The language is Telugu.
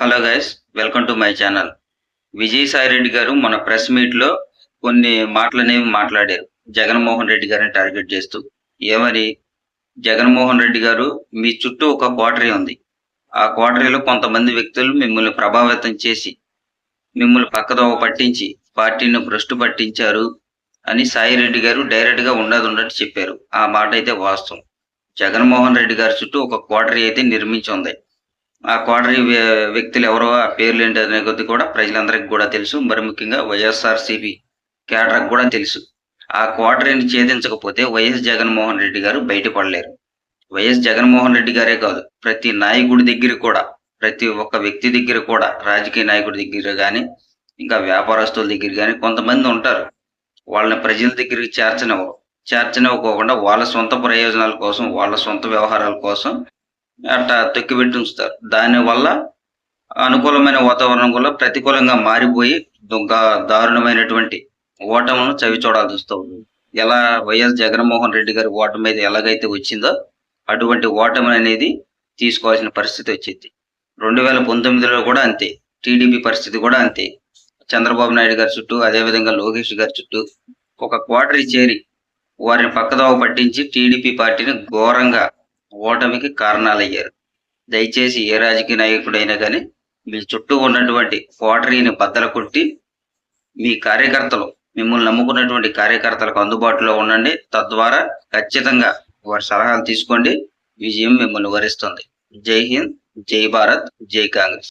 Hello guys welcome to my channel. Vijayasai Reddy గారు మన ప్రెస్ మీట్లో కొన్ని మాటలనేవి మాట్లాడారు. జగన్మోహన్ రెడ్డి గారిని టార్గెట్ చేస్తూ. ఏమని జగన్మోహన్ రెడ్డి గారు మీ చుట్టూ ఒక కోటరీ ఉంది. ఆ క్వార్టరీలో కొంతమంది వ్యక్తులు మిమ్మల్ని ప్రభావితం చేసి మిమ్మల్ని పక్కదోవ పట్టించి పార్టీని భ్రష్టు పట్టించారు అని సాయి రెడ్డి గారు డైరెక్ట్గా ఉండదు ఉన్నట్టు చెప్పారు. ఆ మాట అయితే వాస్తవం. జగన్మోహన్ రెడ్డి గారి చుట్టూ ఒక కోటరీ అయితే నిర్మించి ఉంది. ఆ క్వార్టరీ వ్యక్తులు ఎవరో ఆ పేర్లు ఏంటి అనే కొద్ది కూడా ప్రజలందరికీ కూడా తెలుసు. మరి ముఖ్యంగా వైఎస్ఆర్ సిపి కేడర్కి కూడా తెలుసు. ఆ క్వార్టరీని ఛేదించకపోతే వైఎస్ జగన్మోహన్ రెడ్డి గారు బయటపడలేరు. వైఎస్ జగన్మోహన్ రెడ్డి గారే కాదు ప్రతి నాయకుడి దగ్గర కూడా ప్రతి ఒక్క వ్యక్తి దగ్గర కూడా రాజకీయ నాయకుడి దగ్గర కానీ ఇంకా వ్యాపారస్తుల దగ్గర కానీ కొంతమంది ఉంటారు. వాళ్ళని ప్రజల దగ్గరికి చేర్చనివ్వరు. చేర్చనివ్వకోకుండా వాళ్ళ సొంత ప్రయోజనాల కోసం వాళ్ళ సొంత వ్యవహారాల కోసం అట్లా తొక్కిపెట్టి ఉంచుతారు దానివల్ల అనుకూలమైన వాతావరణం కూడా ప్రతికూలంగా మారిపోయి దారుణమైనటువంటి ఓటమును చవి చూడాల్సి వస్తుంది. ఎలా వైఎస్ జగన్మోహన్ రెడ్డి గారి ఓటమి అయితే ఎలాగైతే వచ్చిందో అటువంటి ఓటమి అనేది తీసుకోవాల్సిన పరిస్థితి వచ్చింది. రెండు వేల పంతొమ్మిదిలో కూడా అంతే. టీడీపీ పరిస్థితి కూడా అంతే. చంద్రబాబు నాయుడు గారి చుట్టూ అదేవిధంగా లోకేష్ గారి చుట్టూ ఒక క్వార్టరీ చేరి వారిని పక్కదోవ పట్టించి టీడీపీ పార్టీని ఘోరంగా ఓటమికి కారణాలయ్యారు. దయచేసి ఏ రాజకీయ నాయకుడైనా కానీ మీ చుట్టూ ఉన్నటువంటి కోటరీని బద్దలు కొట్టి మీ కార్యకర్తలు మిమ్మల్ని నమ్ముకున్నటువంటి కార్యకర్తలకు అందుబాటులో ఉండండి. తద్వారా ఖచ్చితంగా వారి సలహాలు తీసుకోండి. విజయం మిమ్మల్ని వరిస్తుంది. జై హింద్ జై భారత్ జై కాంగ్రెస్.